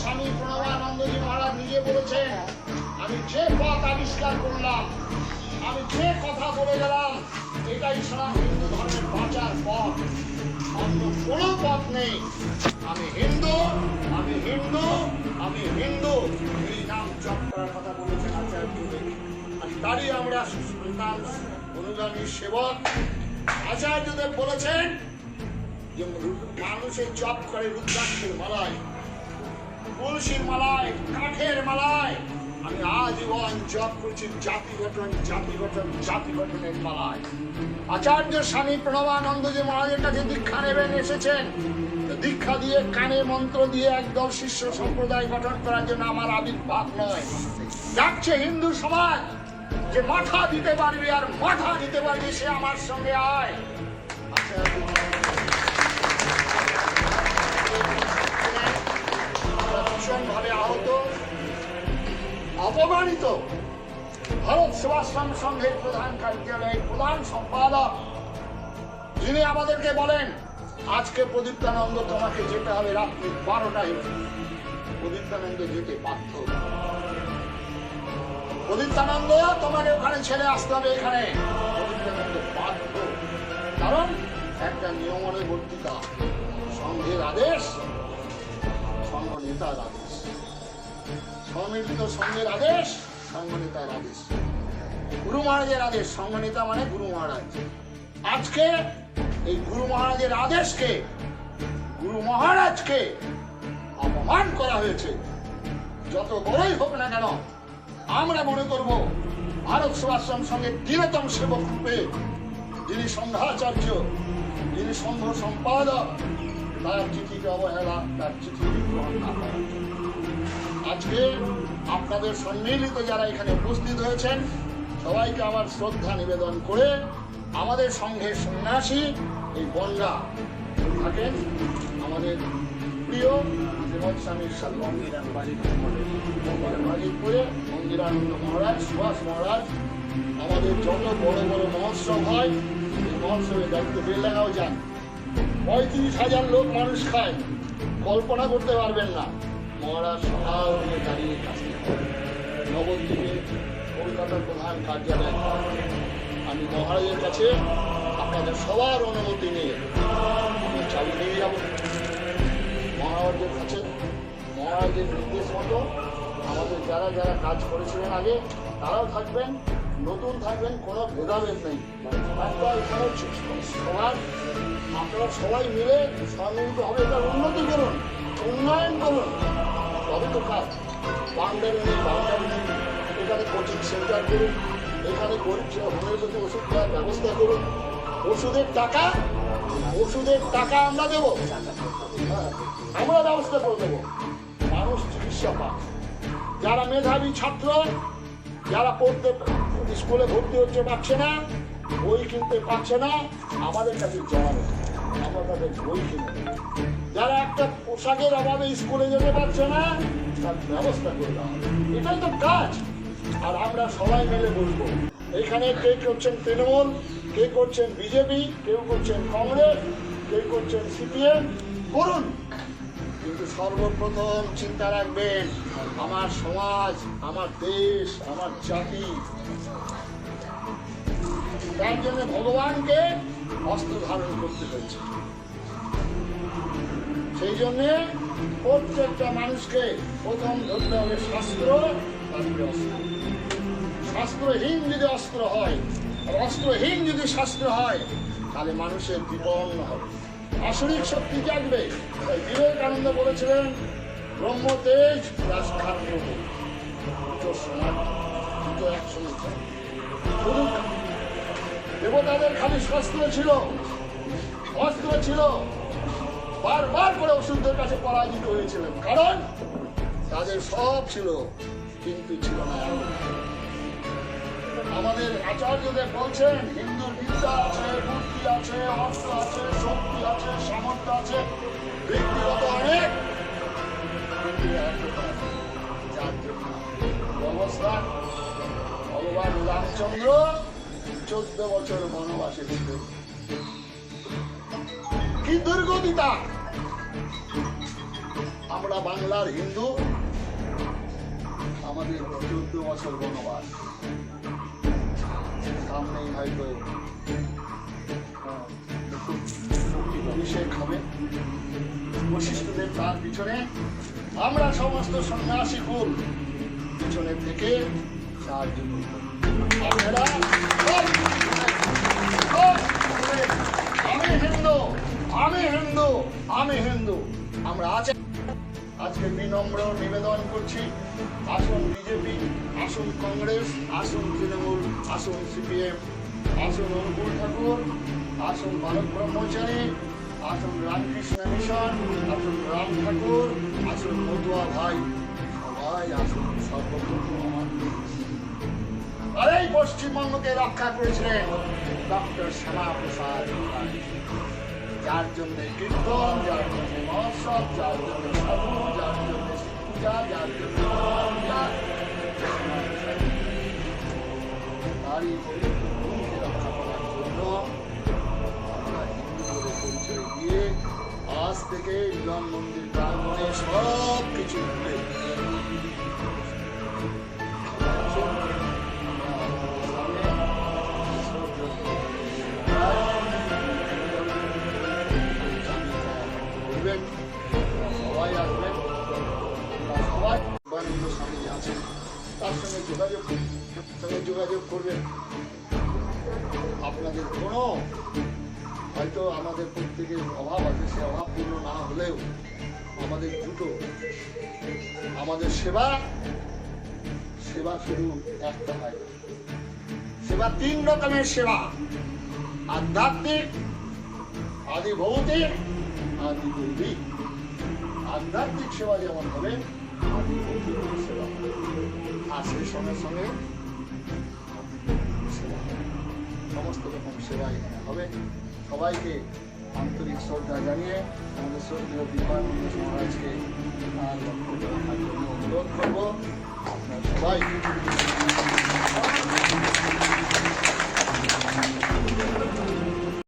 স্বামী প্রণবানন্দজি মহারাজ নিজে বলেছেন, আমি যে পথ আবিষ্কার করলাম, আমি যে কথা বলে গেলাম, এটাই সনাতন হিন্দু ধর্মের বাঁচার পথ। অন্য কোনো পথ নেই। আমি হিন্দু আমি হিন্দু আমি হিন্দু। এই নাম জপ করার কথা বলেছেন আচার্যদেব আর তারই আমরা সন্তান অনুগামী সেবক। আচার্যদেব বলেছেন যে, মানুষের জপ করে রুদ্রাক্ষের মালায় তুলসীর মালায়, কাঠের মালায়। আমি আজীবন জপ করছি জাতি গঠন জাতি গঠন, জাতি গঠনের মালায়। আচার্য স্বামী প্রণবানন্দ যে মহারাজের কাছে দীক্ষা নেবেন, এসেছেন। দীক্ষা দিয়ে কানে মন্ত্র দিয়ে একদল শিষ্য সম্প্রদায় গঠন করার জন্য আমার আবির্ভাব নয়। ডাকছে হিন্দু সমাজ যে মাথা দিতে পারবি আর মাথা দিতে পারবি, সে আমার সঙ্গে আয়। আচার্য ভীষণভাবে আহত, অপমানিত ভারত সেবাশ্রম সংঘের প্রধান কার্যালয়ের প্রধান সম্পাদক, যিনি আমাদেরকে বলেন, আজকে প্রদীপ্তানন্দ তোমাকে যেতে হবে রাত্রি বারোটায় প্রদীপ্তানন্দ যেতে বাধ্য প্রদীপ্তানন্দ, তোমাকে ওখানে ছেড়ে আসতে হবে এখানে। প্রদীপ্তানন্দ বাধ্য। কারণ একটা নিয়মনের বর্তিকা সংঘের আদেশ সংঘ নেতার আদেশ সম্মিলিত সংঘের আদেশ সংঘ নেতার আদেশ গুরু মহারাজের আদেশ সংঘ মানে গুরু মহারাজ আজকে এই গুরু মহারাজের আদেশকে গুরু মহারাজকে অপমান করা হয়েছে যত বড়ই হোক না কেন আমরা মনে করব ভারত সেবাশ্রম সঙ্গে দীনতম সেবক রূপে যিনি সংঘাচার্য যিনি সংঘ সম্পাদক অবহেলা আজকে আপনাদের সম্মিলিত যারা এখানে উপস্থিত হয়েছেন, সবাইকে আমার শ্রদ্ধা নিবেদন করে আমাদের সংঘের সন্ন্যাসী এই বনগা থাকেন আমাদের প্রিয় মন্দিরানন্দ মহারাজ, সুভাষ মহারাজ, আমাদের যত বড় বড় মহোৎসব হয়, এই মহোৎসবে দায়িত্ব বেলডাঙ্গাও যান পঁয়ত্রিশ হাজার লোক মানুষ খায়। কল্পনা করতে পারবেন না। মহারাজ সকাল থেকে দাঁড়িয়ে কাছে। নবদ্বীপে কলকাতার প্রধান কার্যালয়। আমি মহারাজের কাছে আপনাদের সবার অনুমতি নিয়ে আমি চালু নিয়ে যাব। মহারাজের কাছে মহারাজের নির্দেশ মতো আমাদের যারা যারা কাজ করেছিলেন আগে, তারাও থাকবেন। নতুন থাকবেন কোনো ভেদাভেদ নেই। আপনারা সবাই মিলে সম্মিলিতভাবে এটার উন্নতি করুন উন্নয়ন করুন। তবে তো কাজ বাউন্ডারি নেই বাউন্ডারি নেই। এখানে কোচিং সেন্টার করুন এখানে গরিব হোমিওপ্যাথি ওষুধ দেওয়ার ব্যবস্থা করুন। ওষুধের টাকা ওষুধের টাকা আমরা দেবো। হ্যাঁ, আমরা ব্যবস্থা করে দেবো। মানুষ চিকিৎসা পাক। যারা মেধাবী ছাত্র যারা পড়তে স্কুলে ভর্তি হচ্ছে পারছে না, বই কিনতে পারছে না, আমাদের কাছে জানাবে আমরা তাদের বই কিনতে যারা একটা পোশাকের অভাবে স্কুলে যেতে পারছে না, তার ব্যবস্থা করে দেওয়া এটাই তো কাজ। আর আমরা সবাই মিলে বলব, এখানে কে করছেন তৃণমূল, কে করছেন বিজেপি, কেউ করছেন কংগ্রেস কেউ করছেন সিপিএম করুন কিন্তু সর্বপ্রথম চিন্তা রাখবেন, আমার সমাজ, আমার দেশ, আমার জাতি তার জন্য ভগবানকে অস্ত্র ধারণ করতে হয়েছে। সেই জন্যে প্রত্যেকটা মানুষকে প্রথম ধরতে হবে শাস্ত্র, তারপরে অস্ত্র। শাস্ত্রহীন যদি অস্ত্র হয়, আর অস্ত্রহীন যদি শাস্ত্র হয়, তাহলে মানুষের বিপন্ন হবে। আসরিক শক্তি জাগবে। বিবেকানন্দ বলেছিলেন ব্রহ্ম তেজ প্লাস খাদ্য দুটো সমান, দুটো দেবতাদের খালি শাস্ত্র ছিল, অস্ত্র ছিল। বারবার করে ওষুধদের কাছে পরাজিত হয়েছিলেন। কারণ তাদের সব ছিল, কিন্তু ছিল না আমাদের আচার্যদের বলছেন হিন্দু বিদ্যা আছে বুদ্ধি আছে, অস্ত্র আছে, শক্তি আছে, সামর্থ্য আছে। ব্যক্তিগত অনেক। অবস্থা রামচন্দ্র চোদ্দ বছর বনবাসে ছিল কি দুর্গতিতা আমরা বাংলার হিন্দু, আমাদের চোদ্দ বছর বনবাস। সামনেই হয়তো অভিষেক হবে। বৈশিষ্ট্যদের তার পিছনে, আমরা সমস্ত সন্ন্যাসী কুল পিছনে থেকে সব সব আমি হিন্দু আমি হিন্দু আমি হিন্দু। আমরা আছে আজকে বিনম্র নিবেদন করছি। আসুন বিজেপি, আসুন কংগ্রেস, আসুন তৃণমূল, আসুন সিপিএম, আসুন অনুকূল ঠাকুর, আসুন বালক ব্রহ্মচারী, আসুন রামকৃষ্ণ মিশন, আসুন রাম ঠাকুর, আসুন মতুয়া ভাই। সবাই আসুন। পশ্চিমবঙ্গকে রক্ষা করেছিলেন ডক্টর শ্যামা প্রসাদ মুখার্জি। যার জন্য কীর্তন যার জন্য মহোৎসব যার জন্য সাধু যার জন্য পূজা যার জন্য পূজা তারই ভূমিকে রক্ষা করার জন্য আমরা হিন্দু বলে পরিচয় দিয়ে আজ থেকে মিলন মন্দির প্রাঙ্গণে সব কিছু ভুলে আপনাদের কোনো হয়তো আমাদের প্রত্যেকের অভাব আছে সে অভাব না হলেও আমাদের দুটো আমাদের সেবা সেবা শুধু একটা হয়। সেবা তিন রকমের সেবা। আধ্যাত্মিক আদি ভৌতিক আদি করবি আধ্যাত্মিক সেবা যেমন হবে সেবা আর সেই সঙ্গে সঙ্গে সমস্ত রকম সেবা এখানে হবে। সবাইকে আন্তরিক শ্রদ্ধা জানিয়ে আমাদের শ্রদ্ধেয় বিপানন্দ মহারাজকে অনুরোধ করব। সবাই Thank.